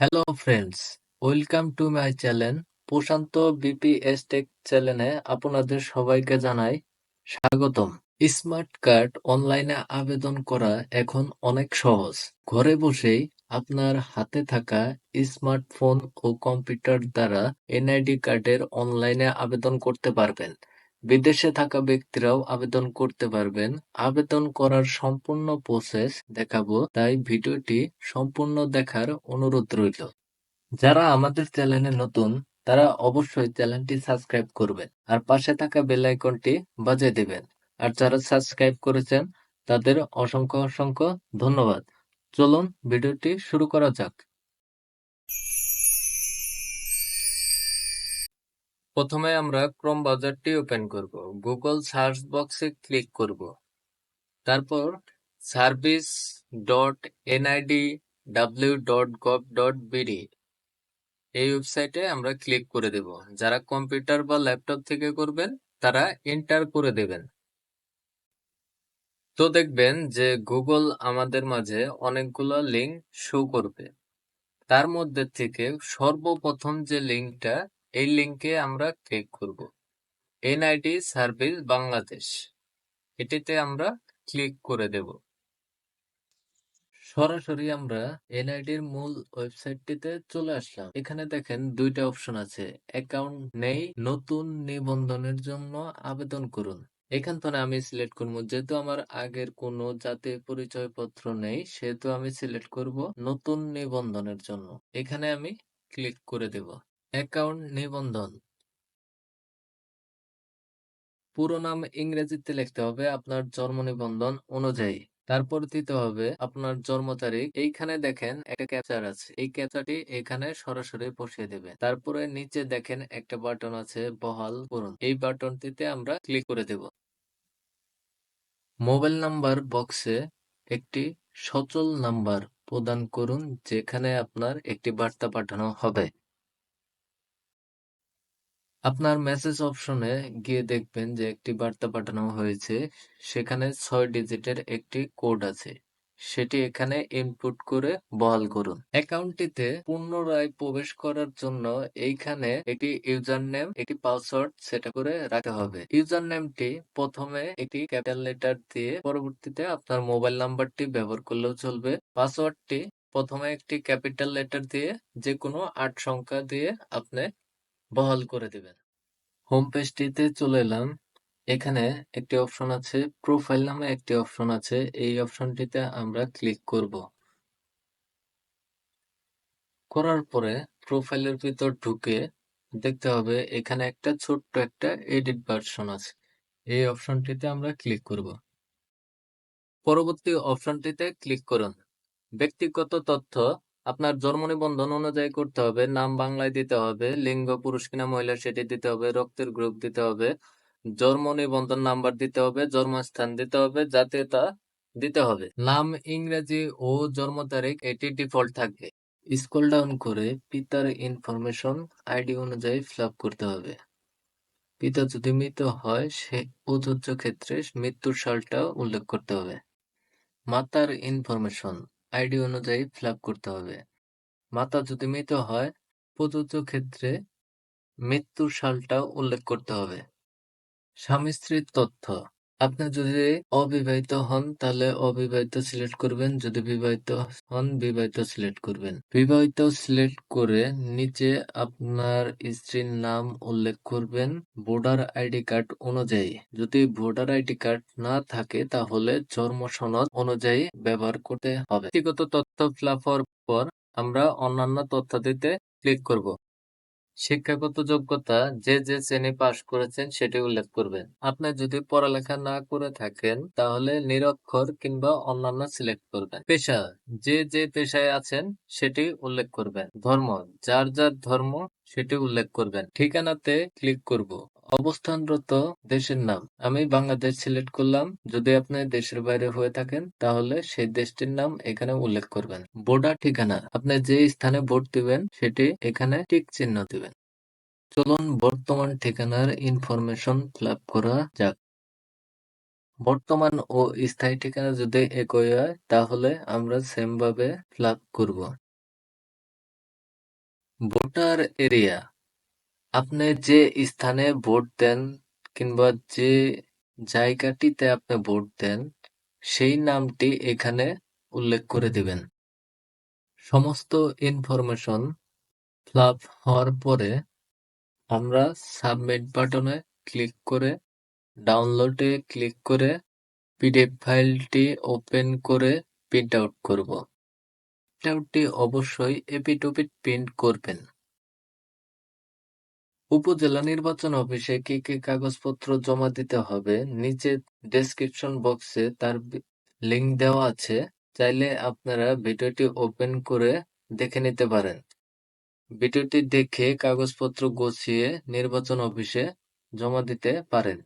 Hello friends welcome to my channel Prashanta BPS tech চ্যানেলে আপনাদের সবাইকে জানাই স্বাগতম। স্মার্ট কার্ড অনলাইনে আবেদন করা এখন অনেক সহজ। ঘরে বসেই আপনার হাতে থাকা স্মার্টফোন ও কম্পিউটার দ্বারা এনআইডি কার্ডের অনলাইনে আবেদন করতে পারবেন। বিদেশে থাকা ব্যক্তিরাও আবেদন করতে পারবেন। আবেদন করার সম্পূর্ণ প্রসেস দেখাবো, তাই ভিডিওটি সম্পূর্ণ দেখার অনুরোধ রইল। যারা আমাদের চ্যানেলে নতুন, তারা অবশ্যই চ্যানেলটি সাবস্ক্রাইব করবেন আর পাশে থাকা বেল আইকনটি বাজিয়ে দেবেন। আর যারা সাবস্ক্রাইব করেছেন, তাদের অসংখ্য অসংখ্য ধন্যবাদ। চলুন ভিডিওটি শুরু করা যাক। প্রথমে আমরা ক্রোম ব্রাউজারটি ওপেন করব। গুগল সার্চ বক্সে ক্লিক করব। তারপর service dot NID W dot gov dot BD এই ওয়েবসাইটে আমরা ক্লিক করে দেব। যারা কম্পিউটার বা ল্যাপটপ থেকে করবেন, তারা এন্টার করে দেবেন। তো দেখবেন যে গুগল আমাদের মাঝে অনেকগুলো লিঙ্ক শো করবে। তার মধ্যে থেকে সর্বপ্রথম যে লিঙ্কটা এই লিঙ্কে আমরা ক্লিক করব। এনআইডি সার্ভিস বাংলাদেশ এটিতে আমরা ক্লিক করে দেব। সরাসরি আমরা এনআইডির মূল ওয়েবসাইটটিতে চলে আসলাম। এখানে দেখেন দুইটা অপশন আছে। অ্যাকাউন্ট নেই, নতুন নিবন্ধনের জন্য আবেদন করুন। এখান থেকে আমি সিলেক্ট করব। যেহেতু আমার আগের কোনো জাতীয় পরিচয় পত্র নেই, সেহেতু আমি সিলেক্ট করব নতুন নিবন্ধনের জন্য। এখানে আমি ক্লিক করে দেব। অ্যাকাউন্ট নিবন্ধন। পুরো নাম ইংরেজিতে লিখতে হবে আপনার জন্ম নিবন্ধন অনুযায়ী। তারপর দিতে হবে আপনার জন্ম তারিখ। এইখানে দেখেন একটা ক্যাপচার আছে। এই ক্যাপচারটি এখানে সরাসরি বসিয়ে দেবে। তারপরে নিচে দেখেন একটা বাটন আছে, বহাল করুন। এই বাটনটিতে আমরা ক্লিক করে দেব। মোবাইল নাম্বার বক্সে একটি সচল নাম্বার প্রদান করুন, যেখানে আপনার একটি বার্তা পাঠানো হবে। আপনার মেসেজ অপশনে গিয়ে দেখবেন যে একটি বার্তা পাঠানো হয়েছে। সেখানে ছয় ডিজিটের একটি কোড আছে। সেটি এখানে ইনপুট করে বহাল করুন। অ্যাকাউন্টটিতে পুনরায় প্রবেশ করার জন্য এইখানে একটি ইউজার নেম একটি পাসওয়ার্ড সেট করে রাখতে হবে। ইউজার নেমটি প্রথমে একটি ক্যাপিটাল লেটার দিয়ে পরবর্তীতে আপনার মোবাইল নাম্বারটি ব্যবহার করলেও চলবে। পাসওয়ার্ডটি প্রথমে একটি ক্যাপিটাল লেটার দিয়ে যে কোনো আট সংখ্যা দিয়ে আপনি বহাল করে দিবেন। হোম পেজটিতে চলে এলাম। এখানে একটি অপশন আছে প্রোফাইল নামে একটি অপশন আছে। এই অপশনটিতে আমরা ক্লিক করব। করার পরে প্রোফাইলের ভিতর ঢুকে দেখতে হবে, এখানে একটা ছোট্ট একটা এডিট ভার্সন আছে। এই অপশনটিতে আমরা ক্লিক করব। পরবর্তী অপশনটিতে ক্লিক করুন। ব্যক্তিগত তথ্য আপনার জন্ম নিবন্ধন অনুযায়ী করতে হবে, নাম বাংলায় দিতে হবে, লিঙ্গ, পুরুষ কিনা মহিলা সেটি দিতে হবে, রক্তের গ্রুপ দিতে হবে জন্ম নিবন্ধন নাম্বার দিতে হবে, জন্মস্থান দিতে হবে, জাতীয়তা দিতে হবে। নাম ইংরেজি ও জন্ম তারিখ এটি ডিফল্ট থাকবে। স্ক্রল ডাউন করে পিতার ইনফরমেশন আইডি অনুযায়ী ফিল করতে হবে। পিতা যদি মৃত হয়, সে প্রযোজ্য ক্ষেত্রে মৃত্যুর সালটা উল্লেখ করতে হবে। মাতার ইনফরমেশন। আইডি অনুযায়ী ফিল করতে হবে। মাতা যদি মৃত হয়, প্রযোজ্য ক্ষেত্রে মৃত্যুর সালটা উল্লেখ করতে হবে। স্বামী স্ত্রীর তথ্য। আপনি যদি অবিবাহিত হন, তাহলে অবিবাহিত সিলেক্ট করবেন। যদি বিবাহিত হন, বিবাহিত সিলেক্ট করবেন। বিবাহিত সিলেক্ট করে নিচে আপনার স্ত্রীর নাম উল্লেখ করবেন ভোটার আইডি কার্ড অনুযায়ী। যদি ভোটার আইডি কার্ড না থাকে, তাহলে জন্ম সনদ অনুযায়ী ব্যবহার করতে হবে। ব্যক্তিগত তথ্য ফিল পর আমরা অন্যান্য তথ্য দিতে ক্লিক করব। শিক্ষাগত যোগ্যতা যে যে শ্রেণি পাশ করেছেন সেটি উল্লেখ করবেন। আপনি যদি পড়ালেখা না করে থাকেন, তাহলে নিরক্ষর কিংবা অন্যান্য সিলেক্ট করবেন। পেশা, যে যে পেশায় আছেন সেটি উল্লেখ করবেন। ধর্ম, যার যার ধর্ম সেটি উল্লেখ করবেন। ঠিকানাতে ক্লিক করব। অবস্থানরত দেশের নাম আমি বাংলাদেশ সিলেক্ট করলাম। যদি আপনি দেশের বাইরে হয়ে থাকেন, তাহলে সেই দেশটির নাম এখানে উল্লেখ করবেন। বোর্ডার ঠিকানা, আপনি যে স্থানে ভোট দিবেন, সেটি এখানে টিক চিহ্ন দিবেন। চলুন বর্তমান ঠিকানার ইনফরমেশন ফিল করা যাক। বর্তমান ও স্থায়ী ঠিকানা যদি একই হয়, তাহলে আমরা সেম ভাবে ফিল করব। ভোটার এরিয়া আপনি যে স্থানে ভোট দেন কিংবা যে জায়গাটিতে আপনি ভোট দেন, সেই নামটি এখানে উল্লেখ করে দিবেন। সমস্ত ইনফরমেশন ফ্লাপ হওয়ার পরে আমরা সাবমিট বাটনে ক্লিক করে, ডাউনলোডে ক্লিক করে পিডিএফ ফাইলটি ওপেন করে প্রিন্ট আউট করব। প্রিন্ট আউটটি অবশ্যই এপিটুপিট প্রিন্ট করবেন। উপজেলা নির্বাচন অফিসে কি কি কাগজপত্র জমা দিতে হবে? নিচে ডেসক্রিপশন বক্সে তার লিংক দেওয়া আছে। চাইলে আপনারা ভিডিওটি ওপেন করে দেখে নিতে পারেন। ভিডিওটি দেখে কাগজপত্র গুছিয়ে নির্বাচন অফিসে জমা দিতে পারেন।